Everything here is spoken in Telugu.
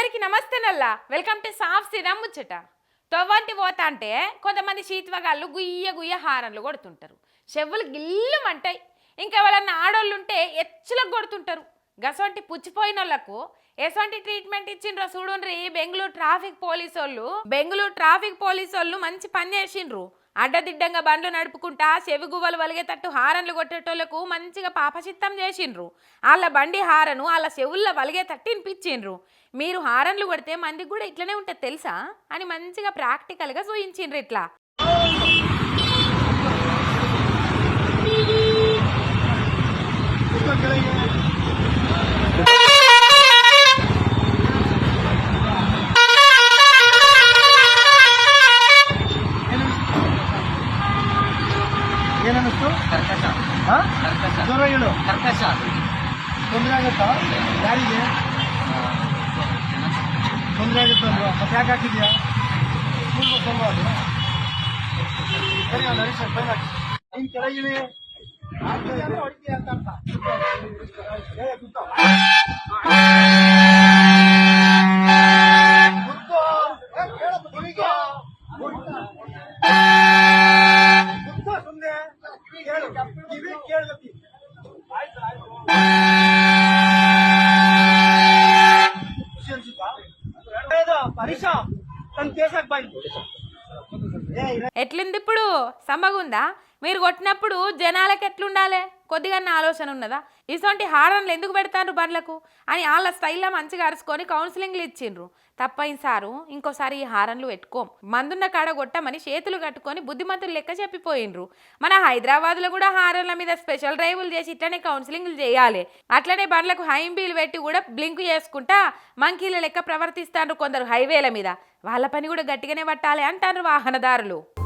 నమస్తేనల్లా వెల్కమ్ టు సాఫ్ సిరా ముచ్చట. తొవ్వంటి పోతా అంటే కొంతమంది శీత్వగాళ్ళు గుయ్య గుయ్య హారన్లు కొడుతుంటారు. చెవులు గిల్లుమంటాయి ఇంకెవరన్నా ఆడోళ్ళు ఉంటే ఎచ్చులకు కొడుతుంటారు. గసొంటి పుచ్చిపోయిన వాళ్ళకు ఎసొంటి ట్రీట్మెంట్ ఇచ్చిండ్రో చూడుండ్రి. బెంగళూరు ట్రాఫిక్ పోలీసు వాళ్ళు బెంగళూరు ట్రాఫిక్ పోలీసు వాళ్ళు మంచి పని చేసిండ్రు. అడ్డదిడ్డంగా బండ్లు నడుపుకుంటా చెవి గువ్వలు వలిగేటట్టు హారన్లు కొట్టేటోళ్ళకు మంచిగా పాపచిత్తం చేసిండ్రు. వాళ్ళ బండి హారను వాళ్ళ చెవుల్లో వలిగేటట్టు వినిపించిండ్రు మీరు హారన్లు కొడితే మందికి కూడా ఇట్లనే ఉంటుంది తెలుసా? అని మంచిగా ప్రాక్టికల్గా చూయించిండ్రు ఇట్లా. ಏನನ್ನಿಸ್ತು ಕರ್ಕಶ. ಹಾ? ಕರ್ಕಶ. ದೂರ ಹೇಳು ಕರ್ಕಶ. ತೊಂದರೆ ಆಗುತ್ತಾ? ಯಾರಿಗೆ? ತೊಂದರೆ ಆಗುತ್ತೆ ಅಲ್ವಾ ಮತ್ತೆ ಯಾಕೆ ಹಾಕಿದ್ಯಾ? ಅಲ್ವಾ ಅದು ಸರಿ ಅವ್ನು ಹರೀಶ್ ಫೈನ್ ಹಾಕಿ. ನೀನ್ ಕೆಳಗಿಳಿ. ಹೊಡಿತೀಯ ಅಂತ ಅರ್ಥ. ఎట్లుంది ఇప్పుడు? సమ్మగుందా? మీరు కొట్టినప్పుడు జనాలకు ఎట్లుండాలి? కొద్దిగా ఆలోచన ఉన్నదా? ఇటువంటి హారన్లు ఎందుకు పెడతారు బండ్లకు? అని వాళ్ళ స్టైల్లో మంచిగా అరుచుకొని కౌన్సిలింగ్లు ఇచ్చిండ్రు. తప్పైంది సారు ఇంకోసారి ఈ హారన్లు పెట్టుకోం. మందున్న కాడ కొట్టమని చేతులు కట్టుకొని బుద్ధిమంతులు లెక్క చెప్పిపోయిండ్రు. మన హైదరాబాద్లో కూడా హారన్ల మీద స్పెషల్ డ్రైవులు చేసి ఇట్లనే కౌన్సిలింగ్లు చేయాలి. అట్లనే బండ్లకు హైంబీలు పెట్టి కూడా బ్లింక్ చేసుకుంటా మంకీల లెక్క ప్రవర్తిస్తాండ్రు కొందరు హైవేల మీద. వాళ్ళ పని కూడా గట్టిగానే పట్టాలి అంటారు వాహనదారులు.